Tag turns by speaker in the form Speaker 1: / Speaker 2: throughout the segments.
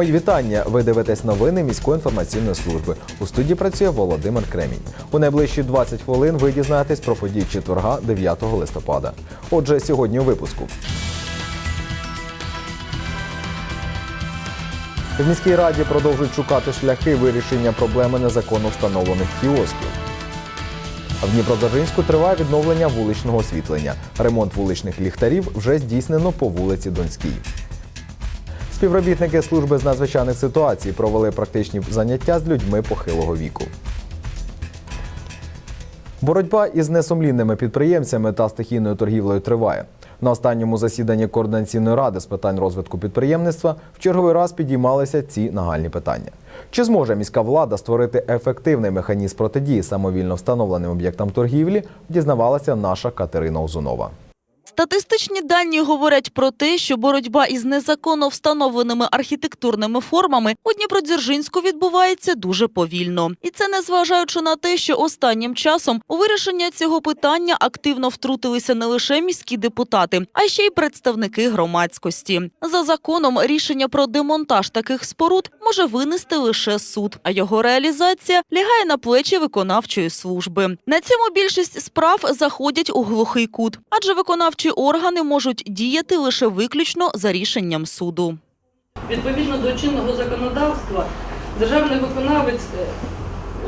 Speaker 1: Мої вітання. Ви дивитесь новини міської інформаційної служби. У студії працює Володимир Кремінь. У найближчі 20 хвилин ви дізнаєтесь про події четверга 9 листопада. Отже, сьогодні у випуску. В міській раді продовжують шукати шляхи вирішення проблеми незаконно встановлених кіосків. В Дніпродзержинську триває відновлення вуличного освітлення. Ремонт вуличних ліхтарів вже здійснено по вулиці Донській. Співробітники служби з надзвичайних ситуацій провели практичні заняття з людьми похилого віку. Боротьба із несумлінними підприємцями та стихійною торгівлею триває. На останньому засіданні координаційної ради з питань розвитку підприємництва в черговий раз підіймалися ці нагальні питання. Чи зможе міська влада створити ефективний механізм протидії самовільно встановленим об'єктам торгівлі? Дізнавалася наша Катерина Озунова.
Speaker 2: Статистичні дані говорять про те, що боротьба із незаконно встановленими архітектурними формами у Дніпродзержинську відбувається дуже повільно. І це незважаючи на те, що останнім часом у вирішення цього питання активно втрутилися не лише міські депутати, а ще й представники громадськості. За законом рішення про демонтаж таких споруд може винести лише суд, а його реалізація лягає на плечі виконавчої служби. На цьому більшість справ заходять у глухий кут, адже виконавчі органи можуть діяти лише виключно за рішенням суду.
Speaker 3: Відповідно до чинного законодавства, державний виконавець е,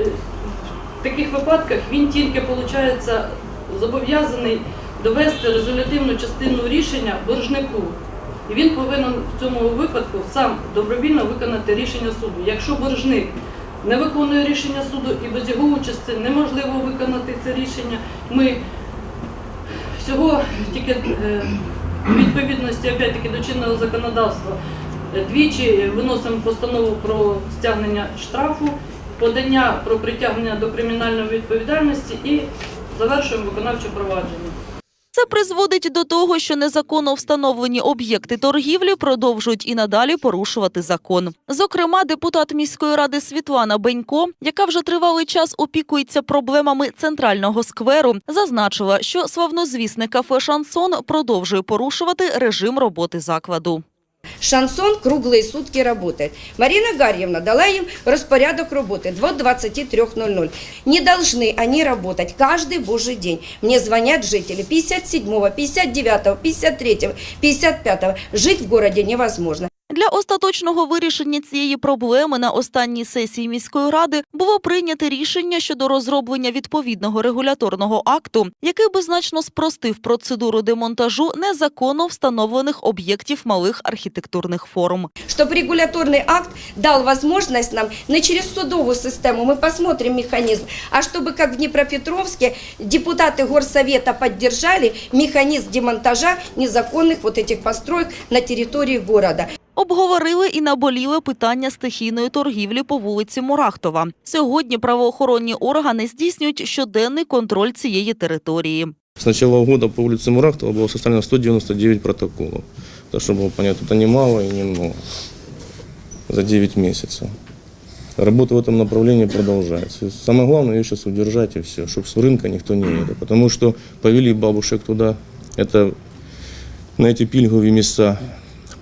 Speaker 3: е, в таких випадках він тільки виходить, зобов'язаний довести резолютивну частину рішення боржнику. І він повинен в цьому випадку сам добровільно виконати рішення суду. Якщо боржник не виконує рішення суду і без його участі неможливо виконати це рішення, ми всього тільки е, у відповідності опять-таки до чинного законодавства двічі виносимо постанову про стягнення штрафу, подання про притягнення до кримінальної відповідальності і завершуємо виконавче провадження.
Speaker 2: Це призводить до того, що незаконно встановлені об'єкти торгівлі продовжують і надалі порушувати закон. Зокрема, депутат міської ради Світлана Бенько, яка вже тривалий час опікується проблемами центрального скверу, зазначила, що славнозвісне кафе Шансон продовжує порушувати режим роботи закладу.
Speaker 4: Шансон круглые сутки работает. Марина Гарьевна дала им распорядок работы до 23.00. Не должны они работать каждый божий день. Мне звонят жители 57-го, 59-го, 53-го, 55-го. Жить в городе невозможно.
Speaker 2: Для остаточного вирішення цієї проблеми на останній сесії міської ради було прийнято рішення щодо розроблення відповідного регуляторного акту, який би значно спростив процедуру демонтажу незаконно встановлених об'єктів малих архітектурних форм.
Speaker 4: Чтобы регуляторный акт дал возможность нам не через судовую систему, мы посмотрим механизм, а чтобы, как в Днепропетровске, депутаты горсовета поддержали механизм демонтажа незаконных вот этих построек на территории города.
Speaker 2: Обговорили і наболіли питання стихійної торгівлі по вулиці Мурахтова. Сьогодні правоохоронні органи здійснюють щоденний контроль цієї території.
Speaker 5: С начала года по улице Мурахтова было составлено 199 протоколов. То, чтобы было понятно, это не мало и не много за 9 месяцев. Работа в этом направлении продолжается. И Самое главное ее сейчас удержать и все, чтобы с рынка никто не едет. Потому что повели бабушек туда, это на эти пильговые места,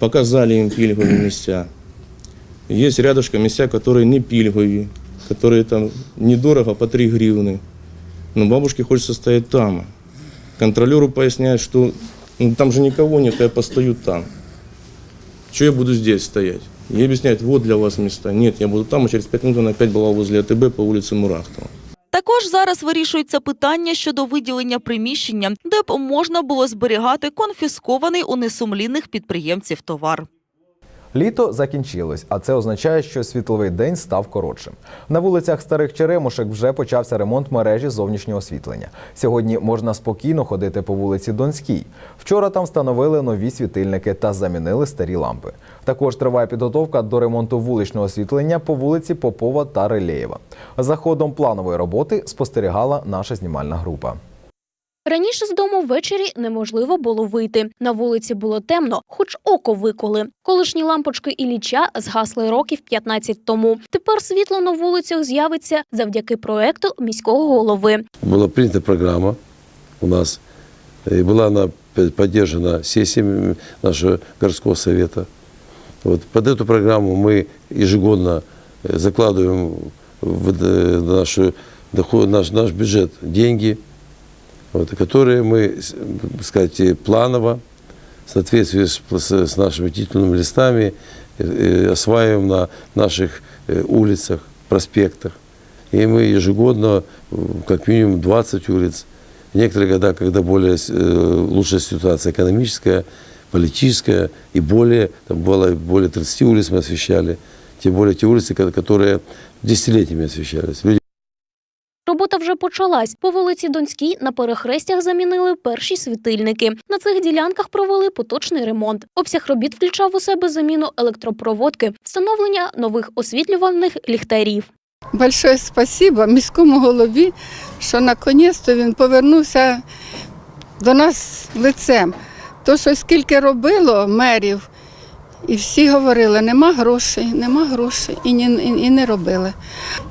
Speaker 5: Показали им пильговые места. Есть рядышком места, которые не пильговые, которые там недорого по 3 гривны. Но бабушке хочется стоять там. Контролеру поясняют, что ну, там же никого нет, я постою там. Что я буду здесь стоять? Ей объясняют, вот для вас места. Нет, я буду там, а через 5 минут она опять была возле АТБ по улице Мурахтова.
Speaker 2: Зараз вирішується питання щодо виділення приміщення, де б можна було зберігати конфіскований у несумлінних підприємців товар.
Speaker 1: Літо закінчилось, а це означає, що світловий день став коротшим. На вулицях старих Черемушек вже почався ремонт мережі зовнішнього освітлення. Сьогодні можна спокійно ходити по вулиці Донській. Вчора там встановили нові світильники та замінили старі лампи. Також триває підготовка до ремонту вуличного освітлення по вулиці Попова та Релєєва. За ходом планової роботи спостерігала наша знімальна група.
Speaker 6: Раніше з дому ввечері неможливо було вийти. На вулиці було темно, хоч око виколи. Колишні лампочки Ілліча згасли років 15 тому. Тепер світло на вулицях з'явиться завдяки проекту міського голови.
Speaker 7: была принята программа у нас, и была она п- поддержана сессиями нашего городского совета. Вот. Под эту программу мы ежегодно э, закладываем в э, нашу, доход, наш, наш бюджет деньги, Вот, которые мы, так сказать, планово, в соответствии с, с- нашими титульными листами, э, э, осваиваем на наших э, улицах, проспектах. И мы ежегодно, как минимум 20 улиц, в некоторые года, когда более лучшая ситуация экономическая, политическая, и более, там было более 30 улиц мы освещали, тем более те улицы, ко- которые десятилетиями освещались.
Speaker 6: Робота вже почалась. По вулиці Донській на перехрестях замінили перші світильники. На цих ділянках провели поточний ремонт. Обсяг робіт включав у себе заміну електропроводки, встановлення нових освітлювальних ліхтарів.
Speaker 8: Большое спасибо міському голові, що наконець-то він повернувся до нас лицем. То, що скільки робило мерів, і всі говорили, нема грошей, нема грошей, і, і, і не робили.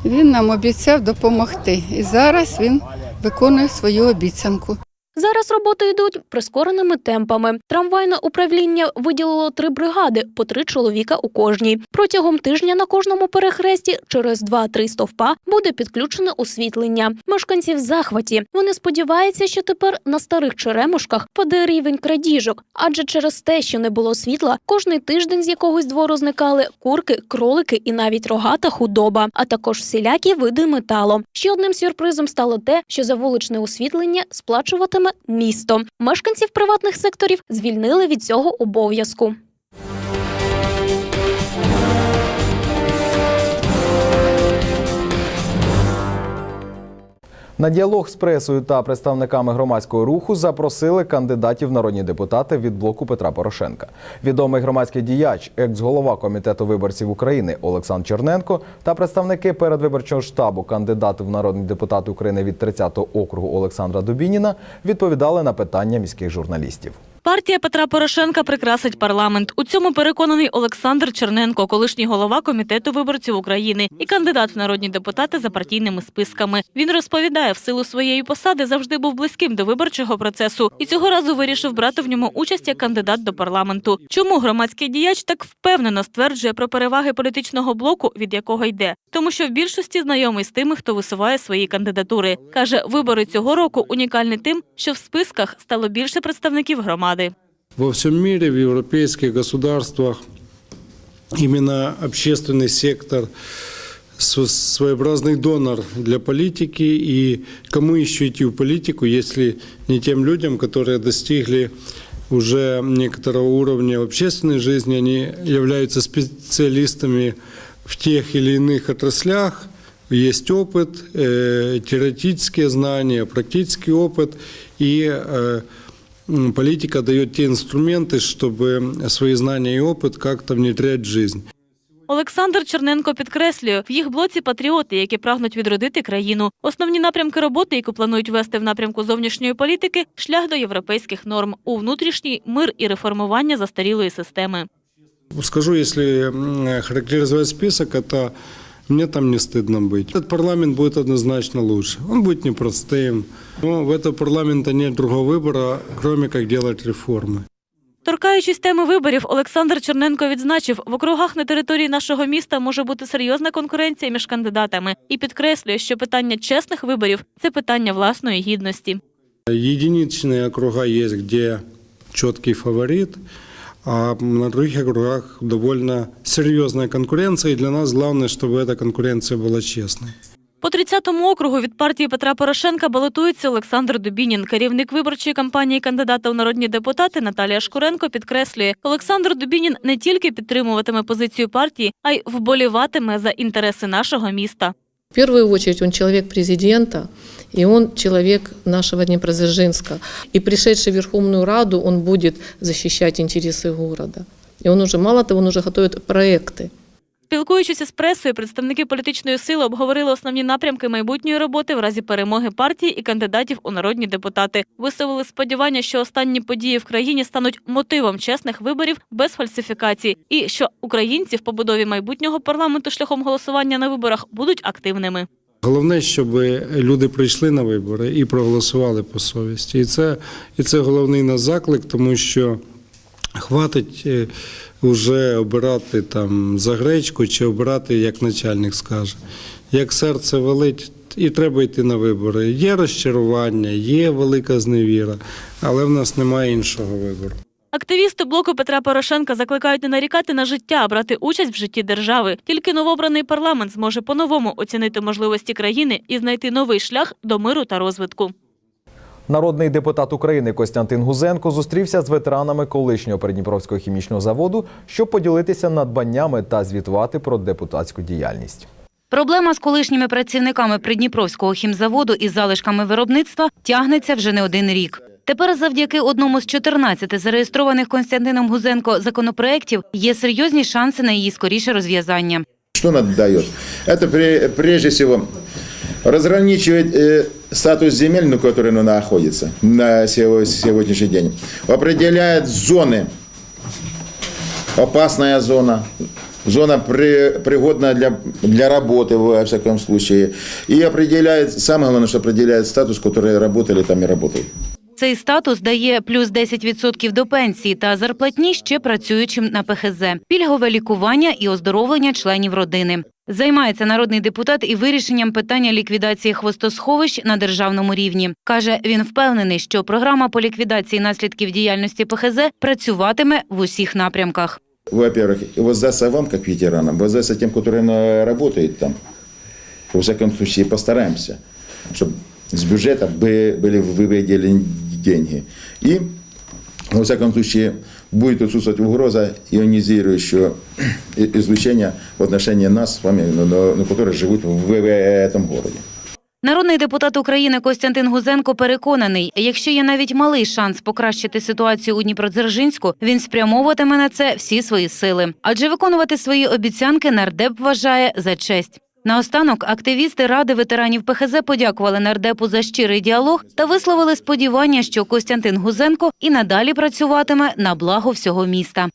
Speaker 8: Він нам обіцяв допомогти. І зараз він виконує свою обіцянку.
Speaker 6: Зараз роботи йдуть прискореними темпами. Трамвайне управління виділило три бригади по три чоловіка у кожній. Протягом тижня на кожному перехресті через 2-3 стовпа буде підключене освітлення. Мешканці в захваті. Вони сподіваються, що тепер на старих черемушках паде рівень крадіжок, адже через те, що не було світла, кожний тиждень з якогось двору зникали курки, кролики і навіть рогата худоба, а також всілякі види металу. Ще одним сюрпризом стало те, що за вуличне освітлення сплачуватиме місто. Мешканців приватних секторів звільнили від цього обов'язку.
Speaker 1: На діалог з пресою та представниками громадського руху запросили кандидатів народні депутати від блоку Петра Порошенка. Відомий громадський діяч, екс-голова комітету виборців України Олександр Черненко та представники передвиборчого штабу кандидати в народні депутати України від 30-го округу Олександра Дубініна відповідали на питання міських журналістів.
Speaker 9: Партія Петра Порошенка прикрасить парламент. У цьому переконаний Олександр Черненко, колишній голова комітету виборців України і кандидат в народні депутати за партійними списками. Він розповідає, в силу своєї посади завжди був близьким до виборчого процесу і цього разу вирішив брати в ньому участь як кандидат до парламенту. Чому громадський діяч так впевнено стверджує про переваги політичного блоку, від якого йде? Тому що в більшості знайомий з тими, хто висуває свої кандидатури. каже, вибори цього року унікальні тим, що в списках стало більше представників громади.
Speaker 10: Во всем мире, в европейских государствах именно общественный сектор своеобразный донор для политики. И кому еще идти в политику, если не тем людям, которые достигли уже некоторого уровня общественной жизни, они являются специалистами в тех или иных отраслях, есть опыт, э, теоретические знания, практический опыт, и э, политика дает те инструменты, чтобы свои знания и опыт как-то внедрять в жизнь.
Speaker 9: Олександр Черненко підкреслює, в їх блоці патріоти, які прагнуть відродити країну. Основні напрямки роботи, яку планують вести в напрямку зовнішньої політики, шлях до європейських норм у внутрішній мир і реформування застарілої системи.
Speaker 10: Скажу, если м, характеризовать список, это мне там не стыдно быть. Этот парламент будет однозначно лучше. Он будет непростым. Но в этого парламента нет другого выбора, кроме как делать реформы.
Speaker 9: Торкаючись теми виборів, Олександр Черненко відзначив, в округах на території нашого міста може бути серйозна конкуренція між кандидатами і підкреслює, що питання чесних виборів це питання власної гідності.
Speaker 10: Единичные округа есть, где четкий фаворит, а на других округах довольно серьезная конкуренция. И для нас главное, чтобы эта конкуренция была честной.
Speaker 9: По 30-му округу від партії Петра Порошенка балотується Олександр Дубінін. Керівник виборчої кампанії кандидата у народні депутати Наталія Шкуренко підкреслює, Олександр Дубінін не тільки підтримуватиме позицію партії, а й вболіватиме за інтереси нашого міста.
Speaker 11: В первую очередь он человек президента, и он человек нашего Днепродзержинска. И пришедший в Верховную Раду, он будет защищать интересы города. И он уже, мало того, он уже готовит проекты.
Speaker 9: Спілкуючись із пресою, представники політичної сили обговорили основні напрямки майбутньої роботи в разі перемоги партії і кандидатів у народні депутати. Висловили сподівання, що останні події в країні стануть мотивом чесних виборів без фальсифікацій, і що українці в побудові майбутнього парламенту шляхом голосування на виборах будуть активними.
Speaker 10: Головне, щоб люди прийшли на вибори і проголосували по совісті. І це, і це головний наш заклик, тому що хватить е, вже обирати там за гречку чи обирати, як начальник скаже. Як серце велить, і треба йти на вибори. Є розчарування, є велика зневіра, але в нас немає іншого вибору.
Speaker 9: Активісти блоку Петра Порошенка закликають не нарікати на життя, а брати участь в житті держави. Тільки новообраний парламент зможе по-новому оцінити можливості країни і знайти новий шлях до миру та розвитку.
Speaker 1: Народний депутат України Костянтин Гузенко зустрівся з ветеранами колишнього Придніпровського хімічного заводу, щоб поділитися надбаннями та звітувати про депутатську діяльність.
Speaker 12: Проблема з колишніми працівниками Придніпровського хімзаводу із залишками виробництва тягнеться вже не один рік. Тепер завдяки одному з 14 зареєстрованих Константином Гузенко законопроєктів є серйозні шанси на її скоріше розв'язання.
Speaker 13: Что она дает? Это пре- прежде всего разграничивает э, статус земель, на которой она находится на сего- сегодняшний день, определяет зоны, опасная зона, зона при, пригодная для, для работы, во всяком случае, и определяет, самое главное, что определяет статус, которые работали там и работают.
Speaker 12: Цей статус дає плюс 10% до пенсії та зарплатні ще працюючим на ПХЗ, пільгове лікування і оздоровлення членів родини. Займається народний депутат і вирішенням питання ліквідації хвостосховищ на державному рівні. Каже, він впевнений, що програма по ліквідації наслідків діяльності ПХЗ працюватиме в усіх напрямках.
Speaker 13: Во-первых, воздастся вам, как ветеранам, воздастся тем, которые на- работают там. Во всяком случае, постараемся, чтобы с бюджета бы- были выведены деньги. И, во всяком случае, будет отсутствовать угроза ионизирующего излучения в отношении нас с вами, ну, ну, ну, которые живут в этом городе.
Speaker 12: Народний депутат України Костянтин Гузенко переконаний, якщо є навіть малий шанс покращити ситуацію у Дніпродзержинську, він спрямовуватиме на це всі свої сили. Адже виконувати свої обіцянки нардеп вважає за честь. Наостанок активісти Ради ветеранів ПХЗ подякували нардепу за щирий діалог та висловили сподівання, що Костянтин Гузенко і надалі працюватиме на благо всього міста.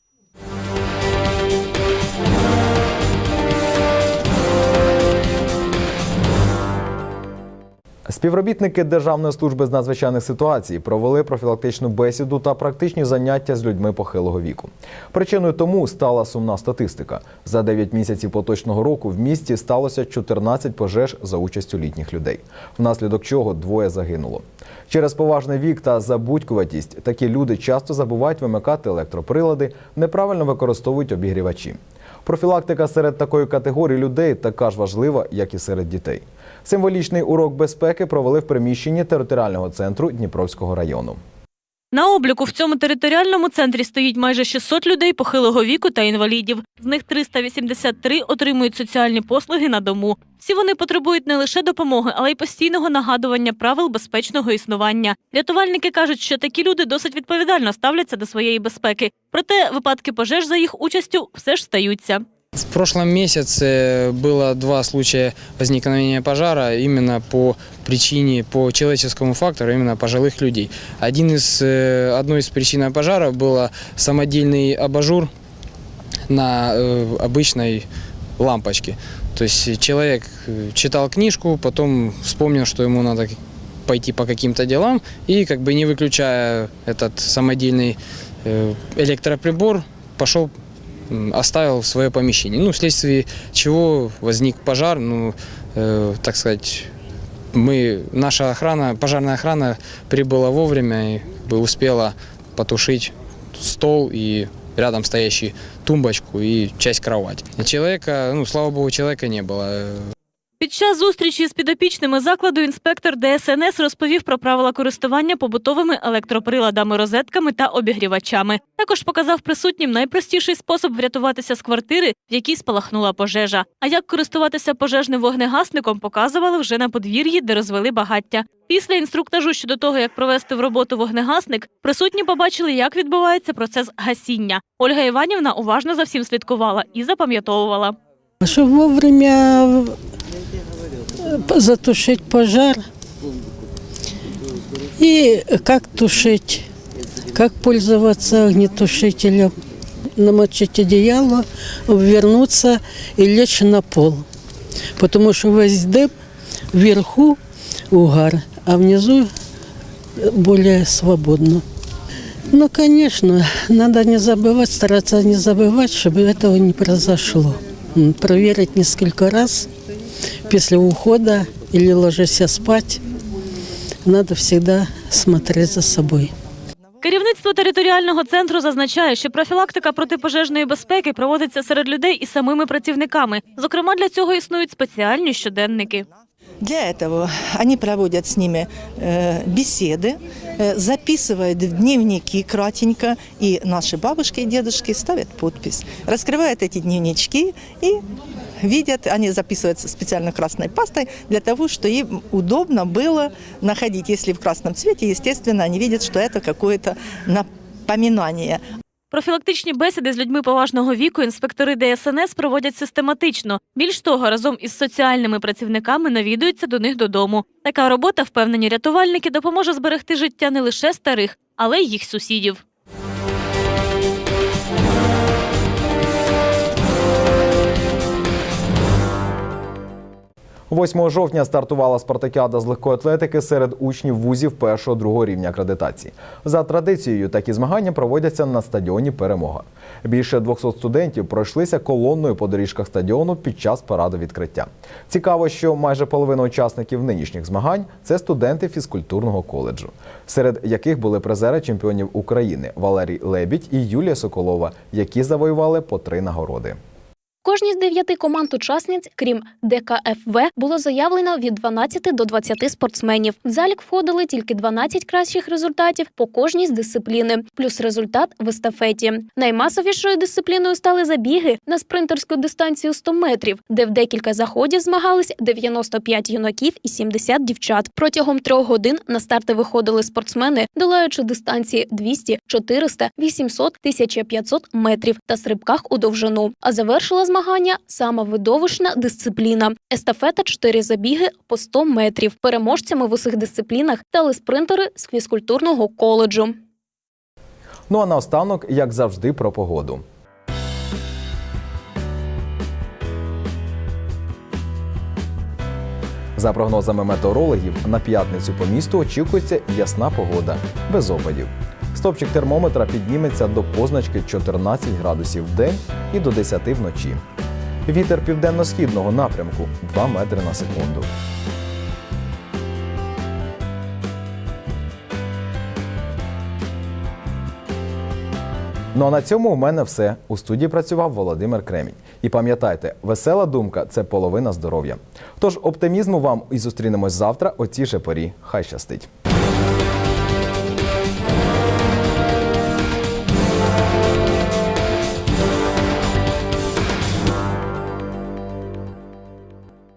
Speaker 1: Співробітники Державної служби з надзвичайних ситуацій провели профілактичну бесіду та практичні заняття з людьми похилого віку. Причиною тому стала сумна статистика. За 9 місяців поточного року в місті сталося 14 пожеж за участю літніх людей, внаслідок чого двоє загинуло. Через поважний вік та забудькуватість такі люди часто забувають вимикати електроприлади, неправильно використовують обігрівачі. Профілактика серед такої категорії людей така ж важлива, як і серед дітей. Символічний урок безпеки провели в приміщенні територіального центру Дніпровського району.
Speaker 9: На обліку в цьому територіальному центрі стоїть майже 600 людей похилого віку та інвалідів. З них 383 отримують соціальні послуги на дому. Всі вони потребують не лише допомоги, але й постійного нагадування правил безпечного існування. Рятувальники кажуть, що такі люди досить відповідально ставляться до своєї безпеки. Проте випадки пожеж за їх участю все ж стаються.
Speaker 14: В прошлом месяце было два случая возникновения пожара именно по причине, по человеческому фактору, именно пожилых людей. Один из, э, одной из причин пожара было самодельный абажур на э, обычной лампочке. То есть человек э, читал книжку, потом вспомнил, что ему надо пойти по каким-то делам, и как бы не выключая этот самодельный электроприбор, пошел оставил свое помещение. Ну, вследствие чего возник пожар, ну, э, так сказать, мы, наша охрана, пожарная охрана прибыла вовремя и бы успела потушить стол и рядом стоящую тумбочку и часть кровати. Человека, ну, слава богу, человека не было.
Speaker 9: Під час зустрічі з підопічними закладу інспектор ДСНС розповів про правила користування побутовими електроприладами, розетками та обігрівачами. Також показав присутнім найпростіший спосіб врятуватися з квартири, в якій спалахнула пожежа. А як користуватися пожежним вогнегасником, показували вже на подвір'ї, де розвели багаття. Після інструктажу щодо того, як провести в роботу вогнегасник, присутні побачили, як відбувається процес гасіння. Ольга Іванівна уважно за всім слідкувала і запам'ятовувала.
Speaker 15: Чтобы вовремя э, затушить пожар и как тушить, как пользоваться огнетушителем, намочить одеяло, вернуться и лечь на пол. Потому что весь дым вверху угар, а внизу более свободно. Ну, конечно, надо не забывать, стараться не забывать, чтобы этого не произошло. Проверить несколько раз после ухода или ложась спать. Надо всегда смотреть за собой.
Speaker 9: Керівництво територіального центру зазначає, що профілактика протипожежної безпеки проводиться серед людей і самими працівниками. Зокрема, для цього існують спеціальні щоденники.
Speaker 16: Для этого они проводят с ними э, беседы, э, записывают в дневники кратенько, и наши бабушки и дедушки ставят подпись, раскрывают эти дневнички и видят, они записываются специально красной пастой для того, что им удобно было находить. Если в красном цвете, естественно, они видят, что это какое-то напоминание
Speaker 9: Профілактичні бесіди з людьми поважного віку інспектори ДСНС проводять систематично. Більш того, разом із соціальними працівниками навідуються до них додому. Така робота, впевнені рятувальники, допоможе зберегти життя не лише старих, але й їх сусідів.
Speaker 1: 8 жовтня стартувала спартакіада з легкої атлетики серед учнів вузів першого другого рівня акредитації. За традицією, такі змагання проводяться на стадіоні Перемога. Більше 200 студентів пройшлися колонною по доріжках стадіону під час параду відкриття. Цікаво, що майже половина учасників нинішніх змагань це студенти фізкультурного коледжу, серед яких були призери чемпіонів України Валерій Лебідь і Юлія Соколова, які завоювали по три нагороди.
Speaker 6: Кожній з дев'яти команд учасниць, крім ДКФВ, було заявлено від 12 до 20 спортсменів. В залік входили тільки 12 кращих результатів по кожній з дисципліни, плюс результат в естафеті. Наймасовішою дисципліною стали забіги на спринтерську дистанцію 100 метрів, де в декілька заходів змагались 95 юнаків і 70 дівчат. Протягом трьох годин на старти виходили спортсмени, долаючи дистанції 200, 400, 800, 1500 метрів та стрибках у довжину. А завершила змагання сама видовищна дисципліна – естафета 4 забіги по 100 метрів. Переможцями в усіх дисциплінах стали спринтери з фізкультурного коледжу.
Speaker 1: Ну а наостанок, як завжди, про погоду. За прогнозами метеорологів, на п'ятницю по місту очікується ясна погода, без опадів. Стопчик термометра підніметься до позначки 14 градусів в день і до 10 вночі. Вітер південно-східного напрямку 2 метри на секунду. Ну а на цьому у мене все. У студії працював Володимир Кремінь. І пам'ятайте, весела думка це половина здоров'я. Тож оптимізму вам і зустрінемось завтра о цій же порі. Хай щастить!